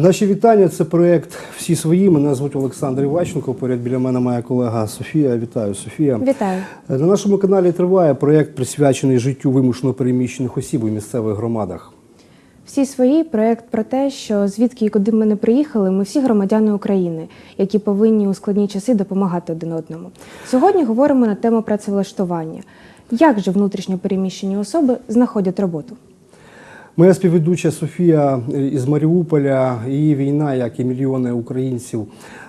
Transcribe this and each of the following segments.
Наші вітання. Це проект Всі свої. Мене звуть Олександр Іваченко. Поряд біля мене моя колега Софія. Вітаю, Софія. Вітаю. На нашому каналі триває проект, присвячений життю вимушено переміщених осіб у місцевих громадах. Всі свої проект про те, що звідки і куди ми не приїхали, ми всі громадяни України, які повинні у складні часи допомагати один одному. Сьогодні говоримо на тему працевлаштування. Як же внутрішньо переміщені особи знаходять роботу? Моя співведуча Софія із Маріуполя. Її війна, як і мільйони українців,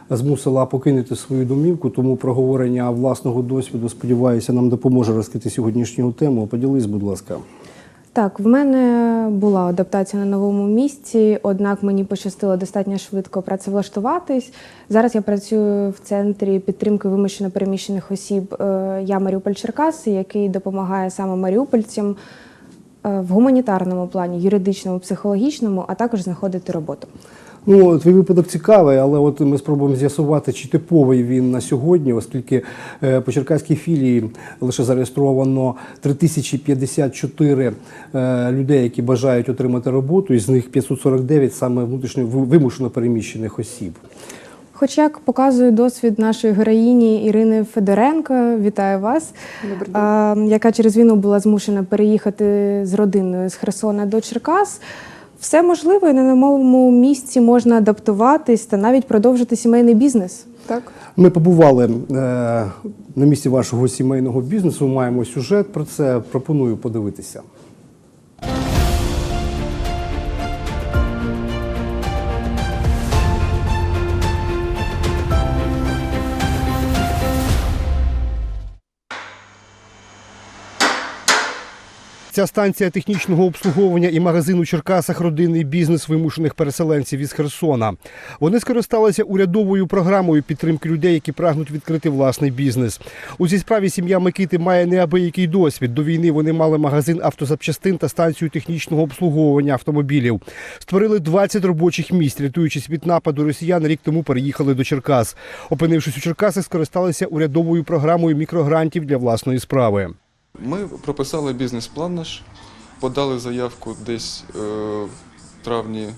змусила покинути свою домівку. Тому проговорення власного досвіду, сподіваюся, нам допоможе розкрити сьогоднішню тему. Поділись, будь ласка. Так, в мене була адаптація на новому місці, однак мені пощастило достатньо швидко працевлаштуватись. Зараз я працюю в центрі підтримки вимушено переміщених осіб. Е, Я Маріуполь Черкаси, який допомагає саме маріупольцям е, в гуманітарному плані, юридичному, психологічному, а також знаходити роботу. Ну, твій випадок цікавий, але от ми спробуємо з'ясувати, чи типовий він на сьогодні, оскільки е, по черкаській філії лише зареєстровано 3054 е, людей, які бажають отримати роботу, із них 549 саме внутрішньо вимушено переміщених осіб. Хоч як показує досвід нашої героїні Ірини Федоренко, вітаю вас, а, яка через війну була змушена переїхати з родиною з Херсона до Черкас. Все можливо, і на новому місці можна адаптуватись та навіть продовжити сімейний бізнес. Так, Ми побували е, на місці вашого сімейного бізнесу. Маємо сюжет про це. Пропоную подивитися. Ця станція технічного обслуговування і магазин у Черкасах родинний бізнес вимушених переселенців із Херсона. Вони скористалися урядовою програмою підтримки людей, які прагнуть відкрити власний бізнес. У цій справі сім'я Микити має неабиякий досвід. До війни вони мали магазин автозапчастин та станцію технічного обслуговування автомобілів. Створили 20 робочих місць, рятуючись від нападу росіян, рік тому переїхали до Черкас. Опинившись у Черкасах, скористалися урядовою програмою мікрогрантів для власної справи. Ми прописали бізнес-план наш, подали заявку десь е, в травні,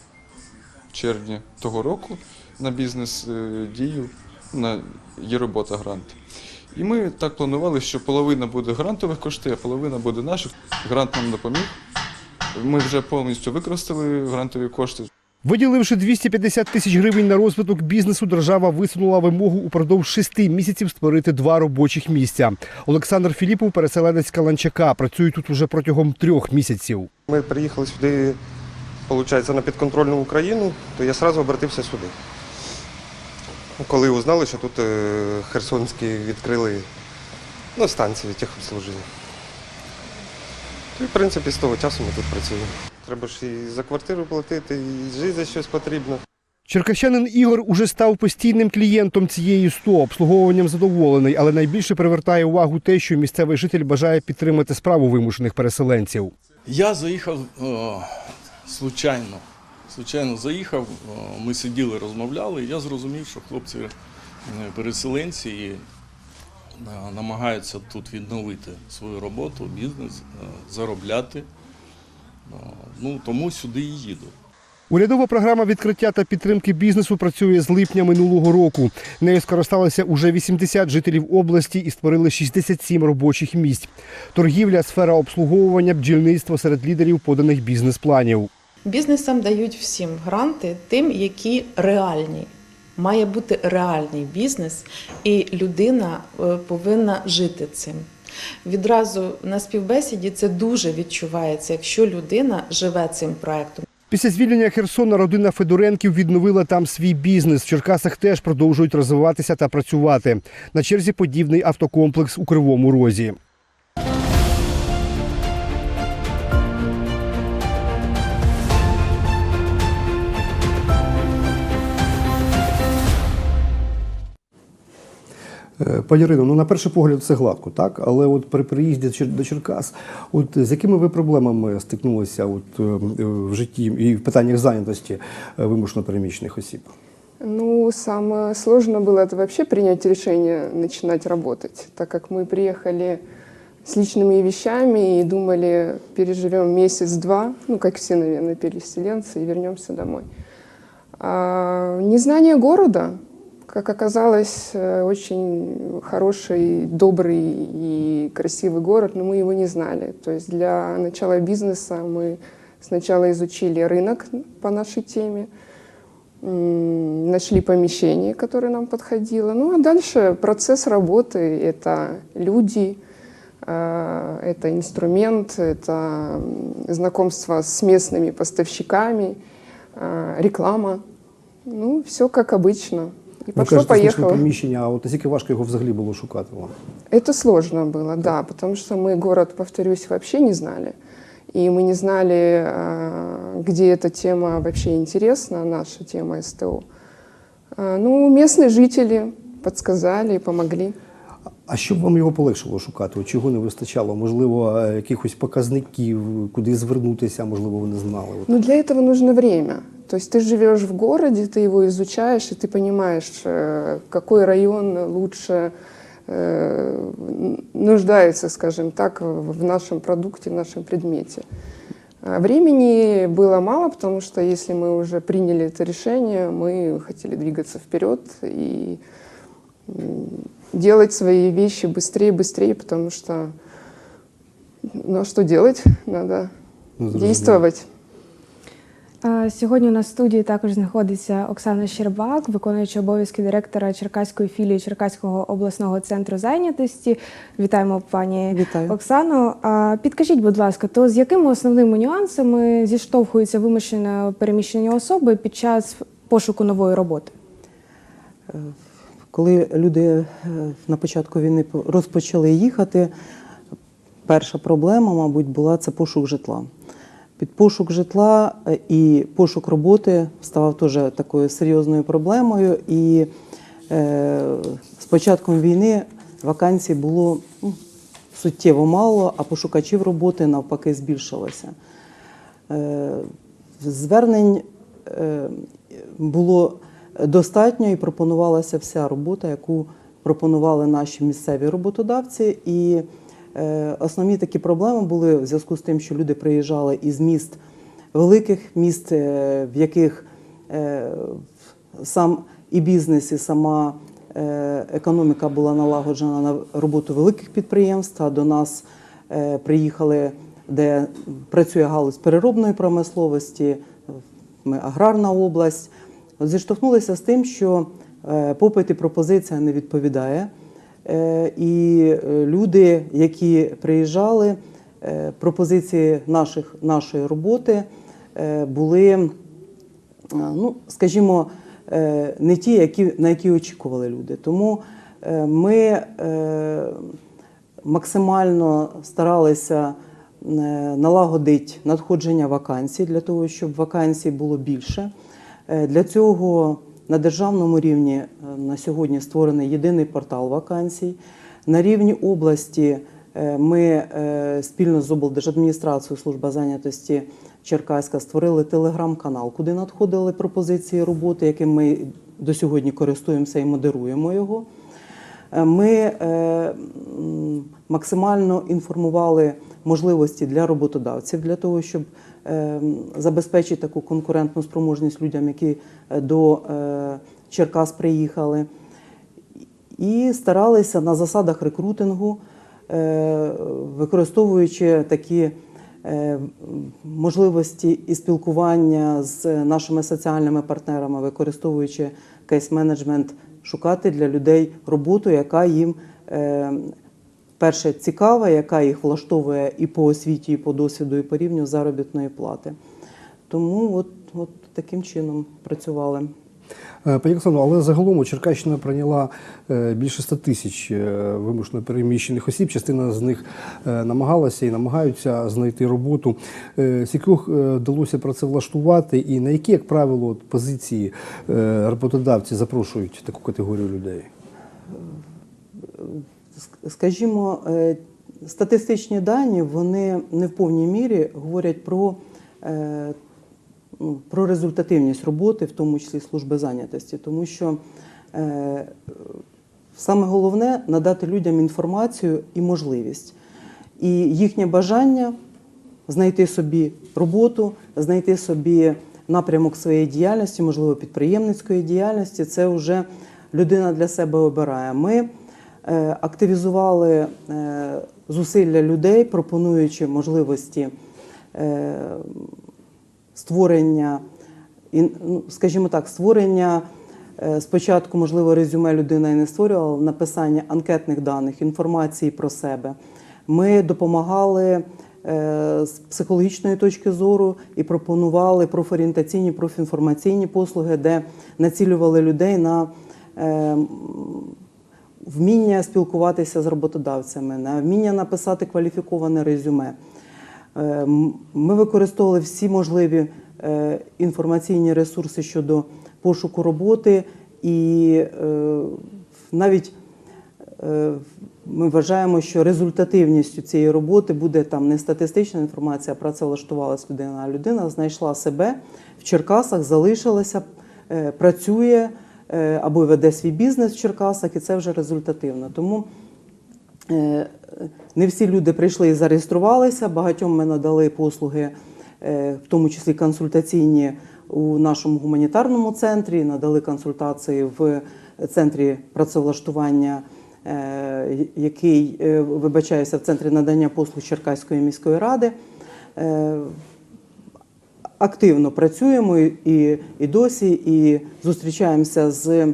червні того року на бізнес-дію, на є робота грант. І ми так планували, що половина буде грантових коштів, а половина буде наших. Грант нам допоміг. Ми вже повністю використали грантові кошти. Виділивши 250 тисяч гривень на розвиток бізнесу, держава висунула вимогу упродовж шести місяців створити два робочих місця. Олександр Філіпов, переселенець Каланчака, працює тут уже протягом трьох місяців. Ми приїхали сюди, виходить, на підконтрольну Україну, то я одразу обратився сюди. Коли узнали, що тут е, Херсонські відкрили ну, станції техобслуження. То, в принципі, з того часу ми тут працюємо. Треба ж і за квартиру платити, і жити за щось потрібно. Черкащанин Ігор уже став постійним клієнтом цієї СТО, обслуговуванням задоволений, але найбільше привертає увагу те, що місцевий житель бажає підтримати справу вимушених переселенців. Я заїхав о, случайно. Случайно заїхав, о, ми сиділи, розмовляли. і Я зрозумів, що хлопці е, переселенці і, е, намагаються тут відновити свою роботу, бізнес, е, заробляти. Ну, тому сюди і їду. Урядова програма відкриття та підтримки бізнесу працює з липня минулого року. Нею скористалися уже 80 жителів області і створили 67 робочих місць. Торгівля, сфера обслуговування, бджільництво серед лідерів поданих бізнес-планів. Бізнесам дають всім гранти, тим, які реальні. Має бути реальний бізнес, і людина е, повинна жити цим. Відразу на співбесіді це дуже відчувається, якщо людина живе цим проектом. Після звільнення Херсона родина Федоренків відновила там свій бізнес. В Черкасах теж продовжують розвиватися та працювати. На черзі подібний автокомплекс у Кривому Розі. Пані Ірино, ну на перший погляд це гладко, так? Але от при приїзді Чер- до Черкас, от з якими ви проблемами стикнулися от, е, в житті і в питаннях зайнятості е, вимушено переміщених осіб? ну самое сложное было это вообще принять решение начинать работать, так как мы приехали с личными вещами и думали, переживем месяц-два, ну как все, наверное, переселенцы, и вернемся домой. А незнание города, как оказалось, э, очень хороший, добрый и красивый город, но мы его не знали. То есть для начала бизнеса мы сначала изучили рынок по нашей теме, нашли помещение, которое нам подходило. Ну а дальше процесс работы – это люди, э, это инструмент, это знакомство с местными поставщиками, э, реклама. Ну, все как обычно. И Ви кажете, знайшли пошло-поехало. приміщення, а от наскільки важко його взагалі було шукати вам? Это сложно было, да, потому что мы город, повторюсь, вообще не знали. И мы не знали, э, где эта тема вообще интересна, наша тема СТО. Э, Ну, местные жители подсказали и помогли. А що б вам його полегшило шукати? От чого не вистачало? Можливо, е, якихось показників, куди звернутися, можливо, ви не знали. От. Но для этого нужно время. То есть ты живешь в городе, ты его изучаешь, и ты понимаешь, э, какой район лучше э, нуждается, скажем так, в в нашем продукте, в нашем предмете. А Времени было мало, потому что если мы уже приняли это решение, мы хотели двигаться вперед и м, делать свои вещи быстрее, быстрее, потому что, ну а что делать? Надо Ну, действовать. Сьогодні у нас в студії також знаходиться Оксана Щербак, виконуюча обов'язки директора Черкаської філії Черкаського обласного центру зайнятості. Вітаємо пані Вітаю. Оксано. Підкажіть, будь ласка, то з якими основними нюансами зіштовхуються вимушено переміщені особи під час пошуку нової роботи? Коли люди е, на початку війни розпочали їхати, перша проблема, мабуть, була це пошук житла. Під пошук житла е, і пошук роботи ставав теж такою серйозною проблемою. І е, з початком війни вакансій було ну, суттєво мало, а пошукачів роботи навпаки збільшилося. Е, Звернень е, було достатньо і пропонувалася вся робота, яку пропонували наші місцеві роботодавці. І е, основні такі проблеми були в зв'язку з тим, що люди приїжджали із міст великих міст, е, в яких е, сам і бізнес, і сама економіка була налагоджена на роботу великих підприємств. А до нас приїхали, де працює галузь переробної промисловості, ми аграрна область. Зіштовхнулися з тим, що е, попит і пропозиція не відповідає. Е, І е, люди, які приїжджали, пропозиції наших, нашої роботи були, ну, скажімо, не ті, які, на які очікували люди. Тому ми максимально старалися налагодити надходження вакансій для того, щоб вакансій було більше. Е, Для цього на державному рівні е, на сьогодні створений єдиний портал вакансій. На рівні області е, ми спільно з облдержадміністрацією служба зайнятості Черкаська створили телеграм-канал, куди надходили пропозиції роботи, яким ми до сьогодні користуємося і модеруємо його. Ми максимально інформували можливості для роботодавців для того, щоб забезпечити таку конкурентну спроможність людям, які е, до е, Черкас приїхали, і старалися на засадах рекрутингу, е, використовуючи такі можливості і спілкування з нашими соціальними партнерами, використовуючи кейс-менеджмент, шукати для людей роботу, яка їм е, перше цікава, яка їх влаштовує і по освіті, і по досвіду, і по рівню заробітної плати. Тому от, от таким чином працювали. Е, Пані Оксано, але загалом Черкащина прийняла е, більше 100 тисяч е, вимушено переміщених осіб. Частина з них намагалася і намагаються знайти роботу. Скількох е, вдалося працевлаштувати, і на які, як правило, позиції роботодавці запрошують таку категорію людей? Ск- Скажімо, е, статистичні дані вони не в повній мірі говорять про, е, ну, про результативність роботи, в тому числі служби зайнятості, тому що е, саме головне надати людям інформацію і можливість. І їхнє бажання знайти собі роботу, знайти собі напрямок своєї діяльності, можливо, підприємницької діяльності, це вже людина для себе обирає. Ми активізували е, зусилля людей, пропонуючи можливості е, створення, ну, скажімо так, створення. е, Спочатку, можливо, резюме людина і не створювала написання анкетних даних, інформації про себе. Ми допомагали е, з психологічної точки зору і пропонували профорієнтаційні, профінформаційні послуги, де націлювали людей на е, вміння спілкуватися з роботодавцями, на вміння написати кваліфіковане резюме. Е, Ми використовували всі можливі е, інформаційні ресурси щодо пошуку роботи, і е, навіть ми вважаємо, що результативністю цієї роботи буде там не статистична інформація, а працевлаштувалась людина, а людина знайшла себе в Черкасах, залишилася, працює або веде свій бізнес в Черкасах, і це вже результативно. Тому Е, Не всі люди прийшли і зареєструвалися. Багатьом ми надали послуги, е, в тому числі консультаційні у нашому гуманітарному центрі, надали консультації в центрі працевлаштування, е, який е, вибачаюся в центрі надання послуг Черкаської міської ради. Активно працюємо і, і, досі, і зустрічаємося з е,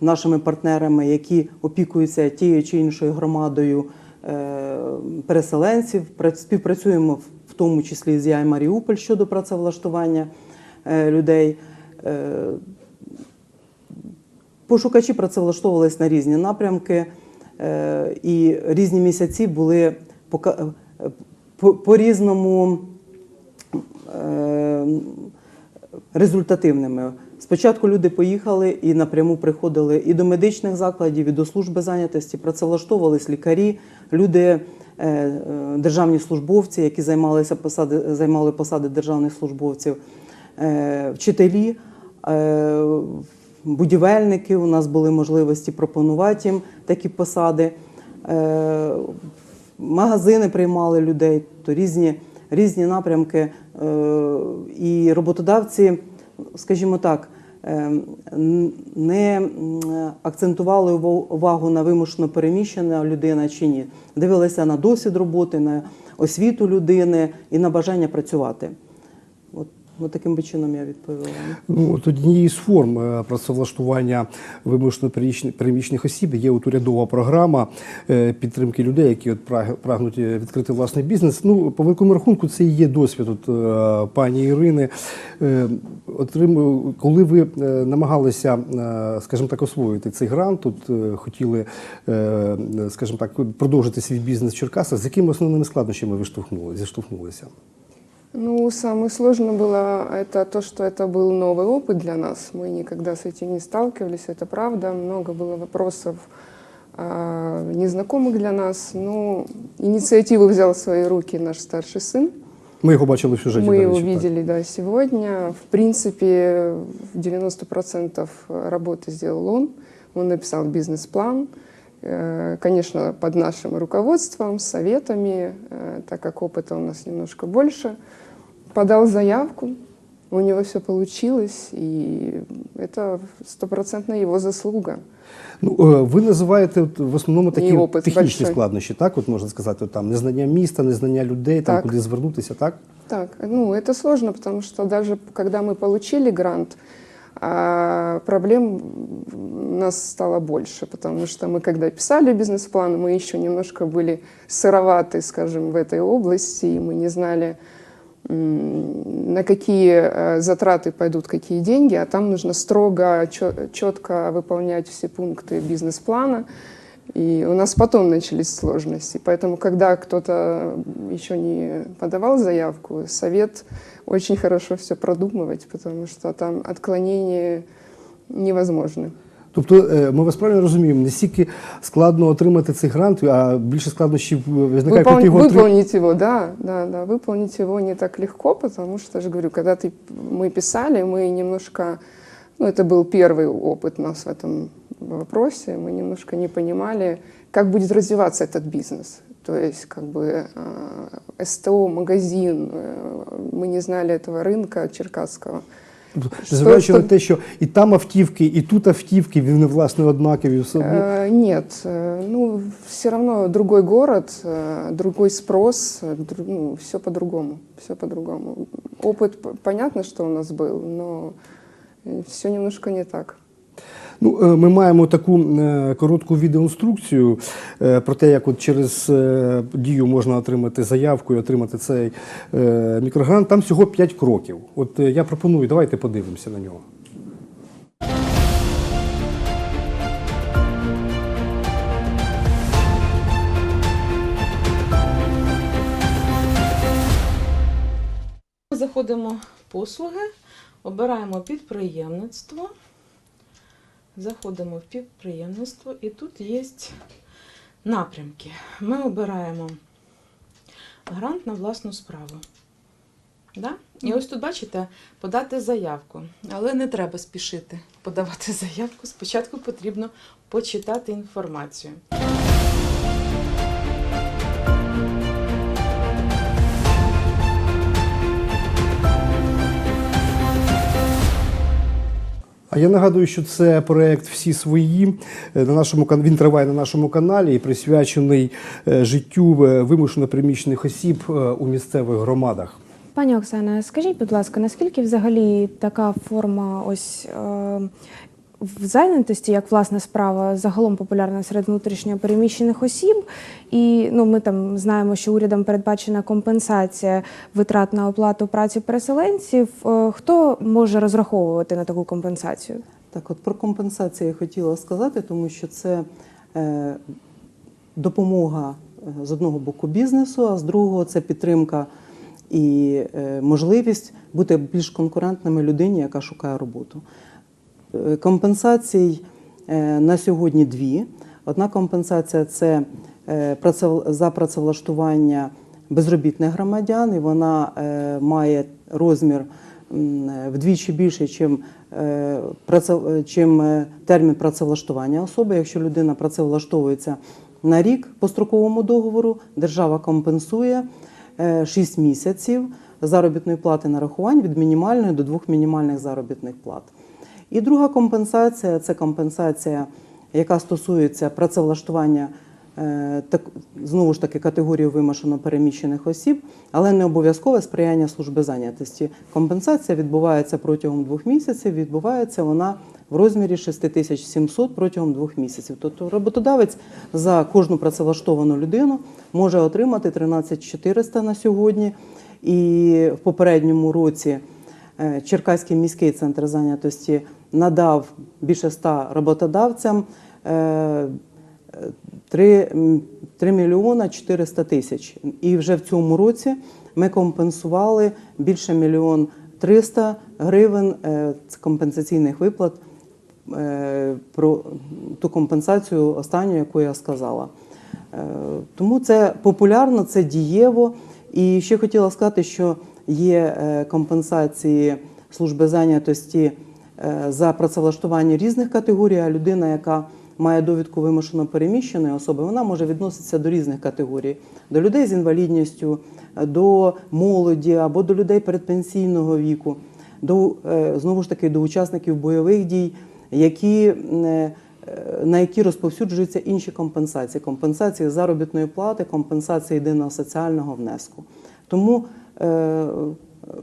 нашими партнерами, які опікуються тією чи іншою громадою е, переселенців. Пра- Співпрацюємо в, тому числі з ЯЙ Маріуполь щодо працевлаштування е, людей. Е, Пошукачі працевлаштовувались на різні напрямки, е, і різні місяці були е, по- по-різному е, результативними. Спочатку люди поїхали і напряму приходили і до медичних закладів, і до служби зайнятості, працевлаштовувались лікарі, люди, е, е, державні службовці, які займалися посади, займали посади державних службовців, е, вчителі. е, Будівельники у нас були можливості пропонувати їм такі посади. Е, магазини приймали людей, то різні, різні напрямки. Е, і роботодавці, скажімо так, е, не акцентували ува- увагу на вимушено переміщена людина чи ні. Дивилися на досвід роботи, на освіту людини і на бажання працювати. От, от таким би чином я відповіла. Ну, от однією з форм е, працевлаштування вимушено переміщених- осіб є от урядова програма е, підтримки людей, які от прагнуть е, відкрити власний бізнес. Ну, по великому рахунку, це і є досвід от, пані Ірини. Е, Отрим... Коли ви намагалися, скажімо так, освоїти цей грант, тут хотіли, скажімо так, продовжити свій бізнес в Черкасах, з якими основними складнощами ви зіштовхнулися? Ну, самое сложное было это то, что это был новый опыт для нас. Мы никогда с этим не сталкивались, это правда. Много было вопросов а, незнакомых для нас. Но инициативу взял в свои руки наш старший сын. Ми його бачили в сюжеті. Мы до его речі, так. видели да, сегодня. В принципе, 90% работы сделал он. Он написал бизнес-план, э, конечно, под нашим руководством, советами, э, так как опыта у нас немножко больше Подал заявку, у него все получилось, и это стопроцентно его заслуга. Ну, е, ви називаєте от, в основному такі І опит технічні большой. складнощі, так? От можна сказати, от, там незнання міста, незнання людей, там Так. куди звернутися, так? Так, ну это сложно, потому что даже когда мы получили грант, а, проблем у нас стало больше, потому что мы, когда писали бизнес-план, мы еще немножко были сыроваты, скажем, в этой области, и мы не знали, м, на какие э, затраты пойдут какие деньги, а там нужно строго, чё- четко выполнять все пункты бизнес-плана. И у нас потом начались сложности. Поэтому, когда кто-то еще не подавал заявку, совет очень хорошо все продумывать, потому что там отклонения невозможны. Тобто е, ми вас правильно розуміємо, не стільки складно отримати цей грант, а більше складнощів е, виникає, Выпол- коли його отримати. выполнить его, да, да, да, выполнить его не так легко, потому что, я же говорю, когда ты, мы писали, мы немножко, ну, это был первый опыт у нас в этом вопросе, мы немножко не понимали, как будет развиваться этот бизнес. То есть как бы э, СТО, магазин, э, мы не знали этого рынка черкасского. Незважаючи на що- те, що і там автівки, і тут автівки, вони власне однакові. Все одно. Э, Нет, э, ну все равно другой город, э, другой спрос, э, дру- ну, все по-другому, все по-другому. Опыт п- понятно, что у нас был, но все немножко не так. Ну, е, ми маємо таку е, коротку відеоінструкцію е, про те, як от через дію можна отримати заявку і отримати цей мікрогрант. Там всього 5 кроків. От я пропоную, давайте подивимося на нього. Заходимо в послуги, обираємо підприємництво. Заходимо в підприємництво і тут є напрямки. Ми обираємо грант на власну справу. Да? І ось тут бачите, подати заявку. Але не треба спішити подавати заявку. Спочатку потрібно почитати інформацію. А я нагадую, що це проект всі свої. Е, На нашому він триває на нашому каналі і присвячений е, життю е, вимушено приміщених осіб у місцевих громадах. Пані Оксана, скажіть, будь ласка, наскільки взагалі така форма ось в зайнятості, як власна справа, загалом популярна серед внутрішньо переміщених осіб? І ну, ми там знаємо, що урядом передбачена компенсація витрат на оплату праці переселенців. Е, Хто може розраховувати на таку компенсацію? Так, от про компенсацію я хотіла сказати, тому що це е, допомога е, з одного боку бізнесу, а з другого це підтримка і е, можливість бути більш конкурентними людині, яка шукає роботу. Е, Компенсацій е, на сьогодні дві. Одна компенсація це е, за працевлаштування безробітних громадян, і вона має розмір вдвічі більше, чим, термін працевлаштування особи. Якщо людина працевлаштовується на рік по строковому договору, держава компенсує 6 місяців заробітної плати нарахувань від мінімальної до двох мінімальних заробітних плат. І друга компенсація це компенсація, яка стосується працевлаштування е, так, знову ж таки категорії вимушено переміщених осіб, але не обов'язкове сприяння служби зайнятості. Компенсація відбувається протягом двох місяців. Відбувається вона в розмірі 6700 протягом двох місяців. Тобто роботодавець за кожну працевлаштовану людину може отримати 13400 на сьогодні. І в попередньому році Черкаський міський центр зайнятості надав більше ста роботодавцям е, 3, 3 мільйона 400 тисяч. І вже в цьому році ми компенсували більше мільйон 300 гривень е, компенсаційних виплат е, про ту компенсацію останню, яку я сказала. Е, Тому це популярно, це дієво. І ще хотіла сказати, що є е, компенсації служби зайнятості е, за працевлаштування різних категорій, а людина, яка має довідку вимушено переміщеної особи, вона може відноситися до різних категорій: до людей з інвалідністю, до молоді або до людей передпенсійного віку, до е, знову ж таки до учасників бойових дій, які на які розповсюджуються інші компенсації: компенсації заробітної плати, компенсації єдиного соціального внеску. Тому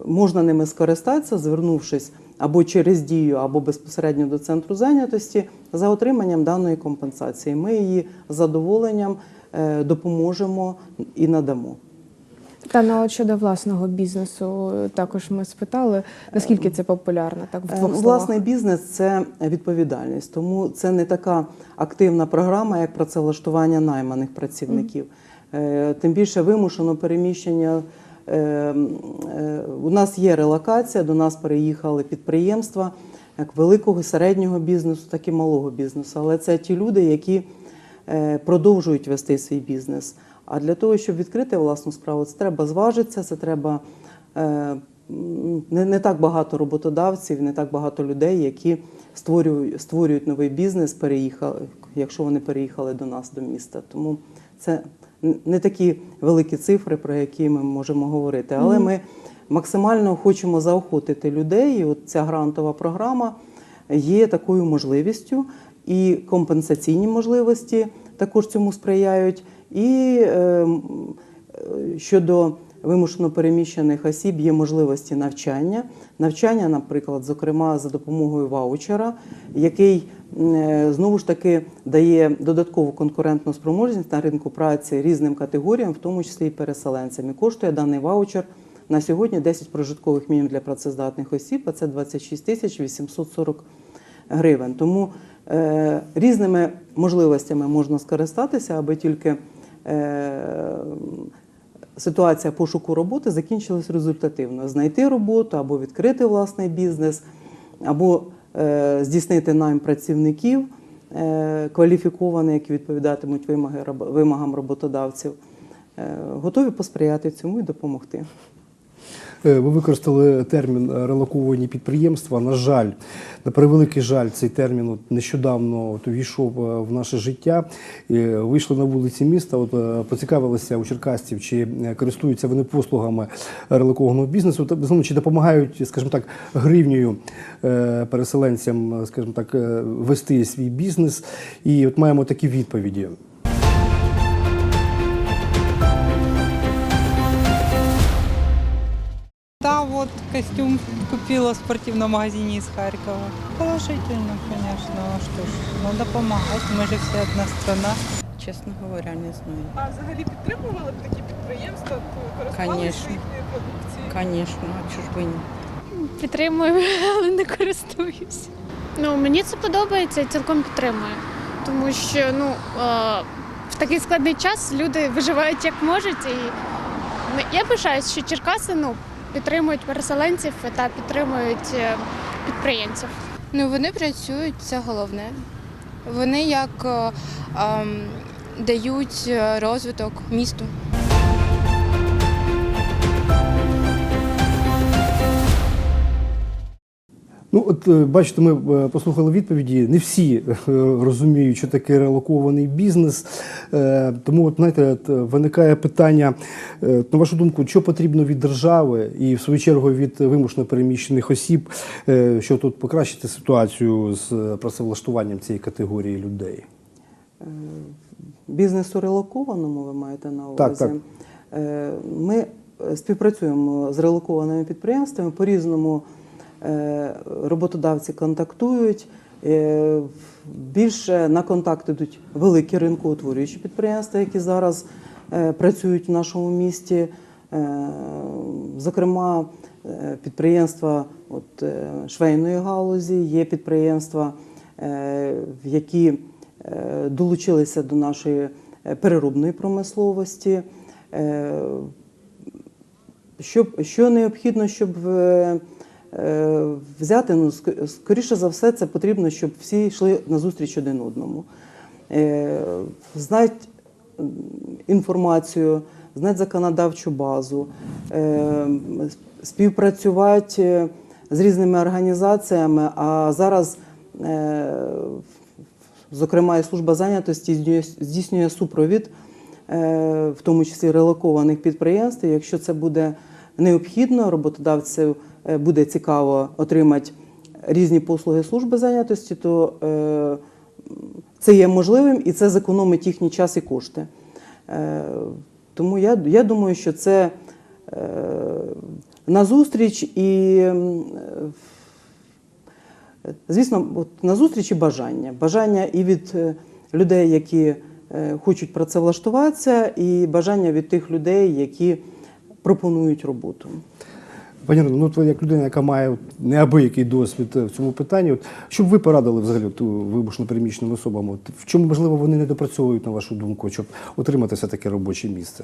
можна ними скористатися, звернувшись або через дію, або безпосередньо до центру зайнятості за отриманням даної компенсації. Ми її з задоволенням е, допоможемо і надамо. Та ну, от щодо власного бізнесу також ми спитали, наскільки це популярно, так в Е, двох ну, словах. Власний бізнес це відповідальність, тому це не така активна програма, як працевлаштування найманих працівників. Е, Тим більше вимушено переміщення. Е, м, е, У нас є релокація, до нас переїхали підприємства як великого, середнього бізнесу, так і малого бізнесу. Але це ті люди, які е, продовжують вести свій бізнес. А для того, щоб відкрити власну справу, це треба зважитися, це треба е, не, не так багато роботодавців, не так багато людей, які створюють, створюють новий бізнес, переїхали, якщо вони переїхали до нас до міста. Тому це не такі великі цифри, про які ми можемо говорити. Але ми максимально хочемо заохотити людей. І от ця грантова програма є такою можливістю, і компенсаційні можливості також цьому сприяють. І е, е, щодо вимушено переміщених осіб є можливості навчання. Навчання, наприклад, зокрема за допомогою ваучера, який е, знову ж таки дає додаткову конкурентну спроможність на ринку праці різним категоріям, в тому числі і переселенцям. І коштує даний ваучер на сьогодні 10 прожиткових мінімум для працездатних осіб, а це 26 тисяч 840 гривень. Тому е, різними можливостями можна скористатися, аби тільки е, ситуація пошуку роботи закінчилась результативно. Знайти роботу або відкрити власний бізнес, або е, здійснити найм працівників е, кваліфікованих, які відповідатимуть вимогам роботодавців. Е, готові посприяти цьому і допомогти. Е, Ви використали термін релоковані підприємства. На жаль, на превеликий жаль, цей термін от нещодавно от увійшов е, в наше життя. Вийшли на вулиці міста, от е, поцікавилися у черкасців, чи користуються вони послугами релокованого бізнесу, та безумовно, чи допомагають, скажімо так, гривнею переселенцям, скажімо так, вести свій бізнес. І от маємо такі відповіді. Костюм купила в спортивном магазине из Харькова. Положительно, конечно. А что ж, надо помогать. Мы же все одна страна. Честно говоря, не знаю. А взагалі підтримували б такі підприємства, користувалися Конечно. їхньою продукцією? Конечно, а чого ж би ні? Підтримую, але не користуюсь. Ну, мені це подобається і цілком підтримую. Тому що ну, е, в такий складний час люди виживають як можуть. І ну, я пишаюсь, що Черкаси ну, підтримують переселенців та підтримують е, підприємців. Ну, вони працюють, це головне. Вони як е, ем, дають е, розвиток місту. Е, бачите, ми е, послухали відповіді. Не всі е, розуміють, що таке релокований бізнес. Тому, от, знаєте, виникає питання, на вашу думку, що потрібно від держави і в свою чергу від вимушено переміщених осіб, щоб тут покращити ситуацію з працевлаштуванням цієї категорії людей. Бізнесу релокованому ви маєте на увазі. Так, так. Ми співпрацюємо з релокованими підприємствами. По-різному е, роботодавці контактують. Е, Більше на контакт ідуть великі ринкоутворюючі підприємства, які зараз е, працюють в нашому місті. Е, Зокрема, е, підприємства от, е, швейної галузі, є підприємства, е, які е, долучилися до нашої е, переробної промисловості. Е, Що, що необхідно, щоб е, е, взяти, ну, скоріше за все, це потрібно, щоб всі йшли назустріч один одному. Е, Знать інформацію, знати законодавчу базу, е, співпрацювати е, з різними організаціями, а зараз, е, зокрема, і служба зайнятості здійснює- супровід, е, в тому числі релокованих підприємств. Якщо це буде необхідно, роботодавцю е, буде цікаво отримати різні послуги служби зайнятості, то е, це є можливим і це зекономить їхній час і кошти. Е, Тому я, я думаю, що це назустріч і, звісно, от назустріч і бажання. Бажання і від людей, які хочуть працевлаштуватися, і бажання від тих людей, які пропонують роботу. Пані Ірино, ну як людина, яка має неабиякий досвід е, в цьому питанні, от, що б ви порадили взагалі от, вимушено переміщеним особам? От, в чому, можливо, вони не допрацьовують, на вашу думку, щоб отримати все таке робоче місце?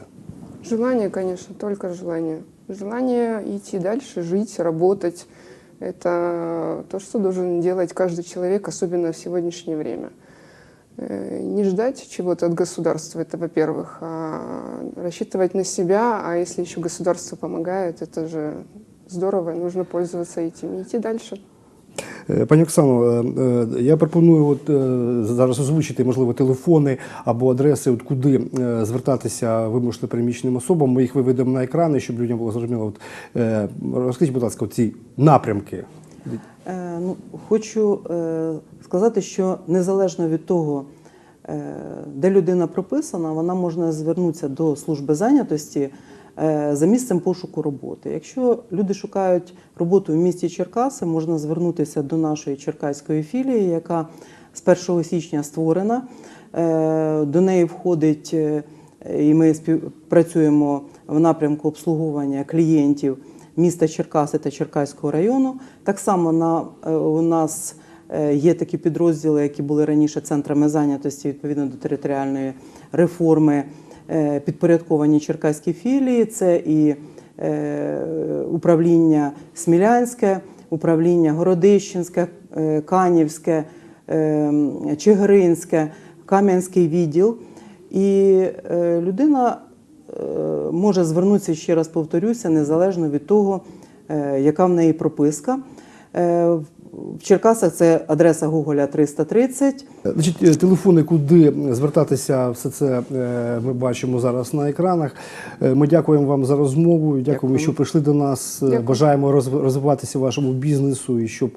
Желание, конечно, только желание. Желание идти дальше, жить, работать. Это то, что должен делать каждый человек, особенно в сегодняшнее время. Э, Не ждать чего-то от государства, это во-первых, а рассчитывать на себя, а если еще государство помогает, это же здорово, нужно пользоваться этим и идти дальше. Е, Пані Оксано, е, е, я пропоную от, е, зараз озвучити, можливо, телефони або адреси, от куди е, звертатися вимушено переміщеним особам. Ми їх виведемо на екрани, щоб людям було зрозуміло. От, е, розкажіть, будь ласка, ці напрямки. Е, ну, хочу е, сказати, що незалежно від того, е, де людина прописана, вона може звернутися до служби зайнятості за місцем пошуку роботи. Якщо люди шукають роботу в місті Черкаси, можна звернутися до нашої черкаської філії, яка з 1 січня створена. До неї входить і ми співпрацюємо в напрямку обслуговування клієнтів міста Черкаси та Черкаського району. Так само на, е, у нас е, є такі підрозділи, які були раніше центрами зайнятості відповідно до територіальної реформи, е, підпорядковані Черкаській філії. Це і управління Смілянське, управління Городищенське, Канівське, Чигиринське, Кам'янський відділ. І людина може звернутися, ще раз повторюся, незалежно від того, е, яка в неї прописка. Е, В Черкасах це адреса Гоголя 330. Значить, е, телефони, куди звертатися, все це е, ми бачимо зараз на екранах. Е, Ми дякуємо вам за розмову. Дякуємо, Дякую. що прийшли до нас. Е, Дякую. Бажаємо розвиватися вашому бізнесу і щоб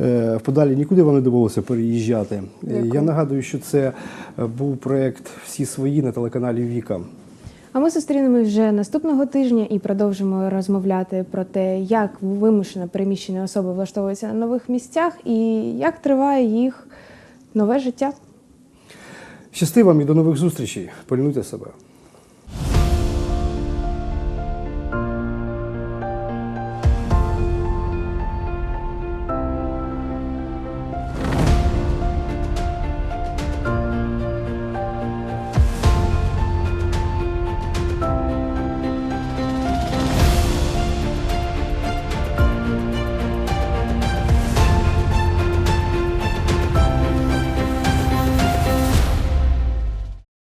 е, вподалі нікуди вам не довелося переїжджати. Е, Дякую. Я нагадую, що це е, був проект Всі свої на телеканалі Віка. А ми зустрінемось вже наступного тижня і продовжимо розмовляти про те, як вимушено переміщені особи влаштовуються на нових місцях і як триває їх нове життя. Щасти вам і до нових зустрічей. Пильнуйте себе.